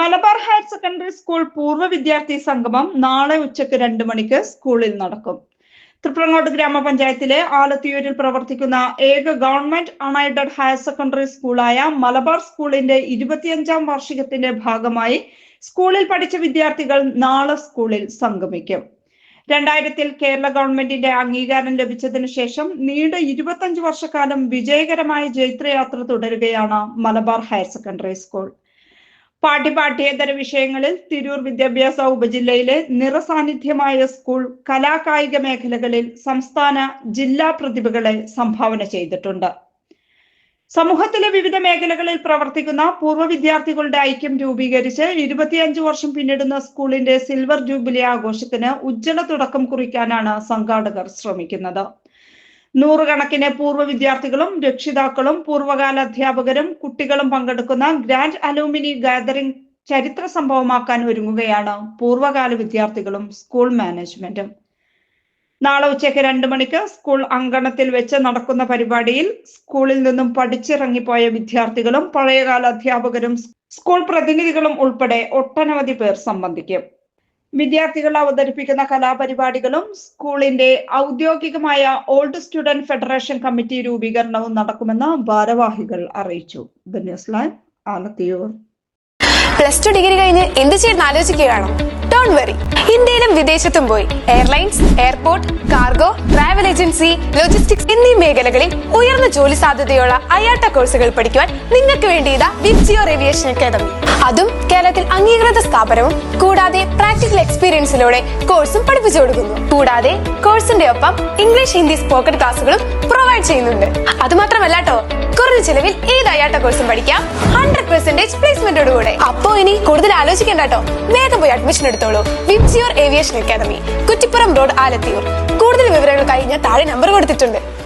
Malabar higher secondary school പൂർവ വിദ്യാർത്ഥി സംഗമം നാളെ ഉച്ചയ്ക്ക് രണ്ട് മണിക്ക് സ്കൂളിൽ നടക്കും. തൃപ്രങ്ങോട് ഗ്രാമപഞ്ചായത്തിലെ ആലത്തിയൂരിൽ പ്രവർത്തിക്കുന്ന ഏക ഗവൺമെന്റ് അൺഎയ്ഡഡ് ഹയർ സെക്കൻഡറി സ്കൂളായ മലബാർ സ്കൂളിന്റെ ഇരുപത്തിയഞ്ചാം വാർഷികത്തിന്റെ ഭാഗമായി സ്കൂളിൽ പഠിച്ച വിദ്യാർത്ഥികൾ നാളെ സ്കൂളിൽ സംഗമിക്കും. രണ്ടായിരത്തിൽ കേരള ഗവൺമെന്റിന്റെ അംഗീകാരം ലഭിച്ചതിനു ശേഷം നീണ്ട ഇരുപത്തഞ്ച് വർഷക്കാലം വിജയകരമായ ജൈത്രയാത്ര തുടരുകയാണ് മലബാർ ഹയർ സെക്കൻഡറി സ്കൂൾ. പാഠ്യപാഠ്യേതര വിഷയങ്ങളിൽ തിരൂർ വിദ്യാഭ്യാസ ഉപജില്ലയിലെ നിറസാന്നിധ്യമായ സ്കൂൾ കലാകായിക മേഖലകളിൽ സംസ്ഥാന ജില്ലാ പ്രതിഭകളെ സംഭാവന ചെയ്തിട്ടുണ്ട്. സമൂഹത്തിലെ വിവിധ മേഖലകളിൽ പ്രവർത്തിക്കുന്ന പൂർവ വിദ്യാർത്ഥികളുടെ ഐക്യം രൂപീകരിച്ച് ഇരുപത്തിയഞ്ച് വർഷം പിന്നിടുന്ന സ്കൂളിന്റെ സിൽവർ ജൂബിലി ആഘോഷത്തിന് ഉജ്ജ്വല തുടക്കം കുറിക്കാനാണ് സംഘാടകർ ശ്രമിക്കുന്നത്. നൂറുകണക്കിന് പൂർവ വിദ്യാർത്ഥികളും രക്ഷിതാക്കളും പൂർവകാല അധ്യാപകരും കുട്ടികളും പങ്കെടുക്കുന്ന ഗ്രാൻഡ് അലൂമിനി ഗാദറിംഗ് ചരിത്ര സംഭവമാക്കാൻ ഒരുങ്ങുകയാണ് പൂർവകാല വിദ്യാർത്ഥികളും സ്കൂൾ മാനേജ്മെന്റും. നാളെ ഉച്ചയ്ക്ക് രണ്ട് മണിക്ക് സ്കൂൾ അങ്കണത്തിൽ വെച്ച് നടക്കുന്ന പരിപാടിയിൽ സ്കൂളിൽ നിന്നും പഠിച്ചിറങ്ങിപ്പോയ വിദ്യാർത്ഥികളും പഴയകാല അധ്യാപകരും സ്കൂൾ പ്രതിനിധികളും ഉൾപ്പെടെ ഒട്ടനവധി പേർ സംബന്ധിക്കും. വിദ്യാർത്ഥികൾ അവതരിപ്പിക്കുന്ന കലാപരിപാടികളും സ്കൂളിന്റെ ഔദ്യോഗികമായ ഓൾഡ് സ്റ്റുഡന്റ് ഫെഡറേഷൻ കമ്മിറ്റി രൂപീകരണവും നടക്കുമെന്ന് ഭാരവാഹികൾ അറിയിച്ചു. പ്ലസ് ടു ഡിഗ്രി കഴിഞ്ഞ് എന്ത് ചെയ്യുന്ന ആലോചിക്കുകയാണോ? ഡോൺ വെറി ഇന്ത്യയിലും വിദേശത്തും പോയി. Airlines airport cargo travel agency logistics എന്നീ മേഖലകളിൽ ഉയർന്ന ജോലി സാധ്യതയുള്ള അയാട്ട കോഴ്സുകൾ പഠിക്കുവാൻ നിങ്ങൾക്ക് വേണ്ടി ഇതാ വിപ്സിയോർ ഏവിയേഷൻ അക്കാദമി അതും കേരളത്തിൽ അംഗീകൃത സ്ഥാപനവും കൂടാതെ പ്രാക്ടിക്കൽ എക്സ്പീരിയൻസിലൂടെ കോഴ്സും പഠിപ്പിച്ചു കൊടുക്കുന്നു. കൂടാതെ കോഴ്സിന്റെ ഒപ്പം ഇംഗ്ലീഷ് ഹിന്ദി സ്പോക്കൺ ക്ലാസുകളും പ്രൊവൈഡ് ചെയ്യുന്നുണ്ട്. അത് മാത്രമല്ല കേട്ടോ കുറഞ്ഞ ചിലവിൽ ഏത് അയാട്ട കോഴ്സും പഠിക്കാം? ഹൺഡ്രഡ് പെർസെന്റേജ് പ്ലേസ്മെന്റോടുകൂടെ അപ്പോ ഇനി കൂടുതൽ ആലോചിക്കേണ്ട കേട്ടോ വേഗം പോയി അഡ്മിഷൻ എടുത്തോളൂ. Vimsior academy Kuttippuram road Alathiyur. കൂടുതൽ വിവരങ്ങൾക്കായി ഞാൻ താഴെ നമ്പർ കൊടുത്തിട്ടുണ്ട്.